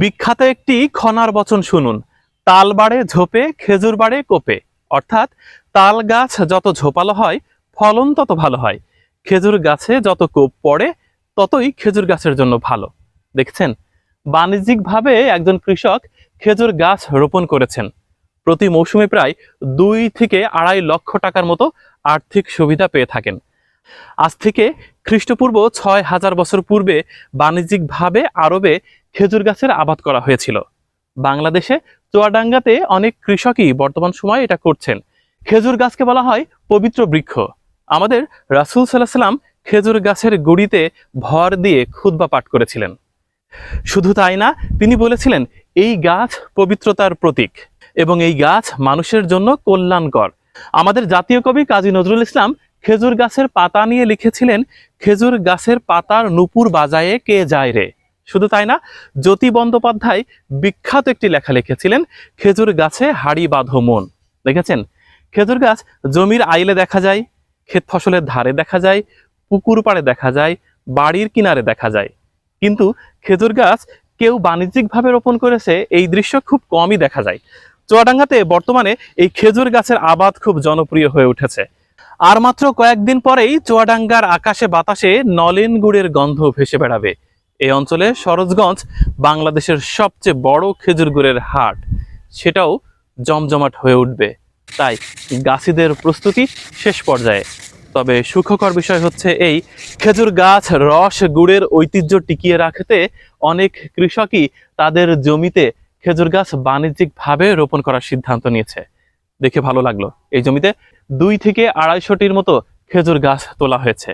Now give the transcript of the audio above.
বিখ্যাত একটি খনার বচন শুনুন। তাল বাড়ে ঝোপে খেজুর বাড়ে কোপে। অর্থাৎ তাল গাছ যত ঝোপালো হয়, ফলন তত ভালো হয়। খেজুর গাছে যত কোপ পড়ে, ততই খেজুর গাছের জন্য ভালো। দেখছেন? বাণিজ্যিকভাবে একজন কৃষক খেজুর গাছ রোপণ করেছেন। প্রতি মৌসুমে প্রায় দুই থেকে আড়াই লক্ষ টাকার মতো আর্থিক সুবিধা পেয়ে থাকেন। আজ থেকে খ্রিস্টপূর্ব ছয় হাজার বছর পূর্বে বাণিজ্যিকভাবে আরবে খেজুর গাছের আবাদ করা হয়েছিল। বাংলাদেশে চুয়াডাঙ্গাতে অনেক কৃষকই বর্তমান সময়ে এটা করছেন। খেজুর গাছকে বলা হয় পবিত্র বৃক্ষ। আমাদের রাসুল সাল্লাহ সাল্লাম খেজুর গাছের গুড়িতে ভর দিয়ে খুতবা পাঠ করেছিলেন। শুধু তাই না, তিনি বলেছিলেন, এই গাছ পবিত্রতার প্রতীক এবং এই গাছ মানুষের জন্য কল্যাণকর। আমাদের জাতীয় কবি কাজী নজরুল ইসলাম খেজুর গাছের পাতা নিয়ে লিখেছিলেন, খেজুর গাছের পাতার নুপুর বাজায়ে কে যায় রে? শুধু তাই না, জ্যোতি বন্দ্যোপাধ্যায় বিখ্যাত একটি লেখা লিখেছিলেন, খেজুর গাছে হাড়ি বাঁধো মন। দেখেছেন? খেজুর গাছ জমির আইলে দেখা যায়, ক্ষেত ফসলের ধারে দেখা যায়, পুকুর পাড়ে দেখা যায়, বাড়ির কিনারে দেখা যায়। কিন্তু খেজুর গাছ কেউ বাণিজ্যিকভাবে রোপণ করেছে, এই দৃশ্য খুব কমই দেখা যায়। চুয়াডাঙ্গাতে বর্তমানে এই খেজুর গাছের আবাদ খুব জনপ্রিয় হয়ে উঠেছে। আর মাত্র কয়েকদিন পরেই চুয়াডাঙ্গার আকাশে বাতাসে নলেন গুড়ের গন্ধ ভেসে বেড়াবে। এই অঞ্চলে সরোজগঞ্জ বাংলাদেশের সবচেয়ে বড় খেজুর গুড়ের হাট। সেটাও জমজমাট হয়ে উঠবে। তাই গাছিদের প্রস্তুতি শেষ পর্যায়ে। তবে সুখকর বিষয় হচ্ছে এই খেজুর গাছ রস গুড়ের ঐতিহ্য টিকিয়ে রাখতে অনেক কৃষকই তাদের জমিতে খেজুর গাছ বাণিজ্যিকভাবে রোপণ করার সিদ্ধান্ত নিয়েছে। দেখে ভালো লাগল। এই জমিতে দুই থেকে আড়াইশোটির মতো খেজুর গাছ তোলা হয়েছে।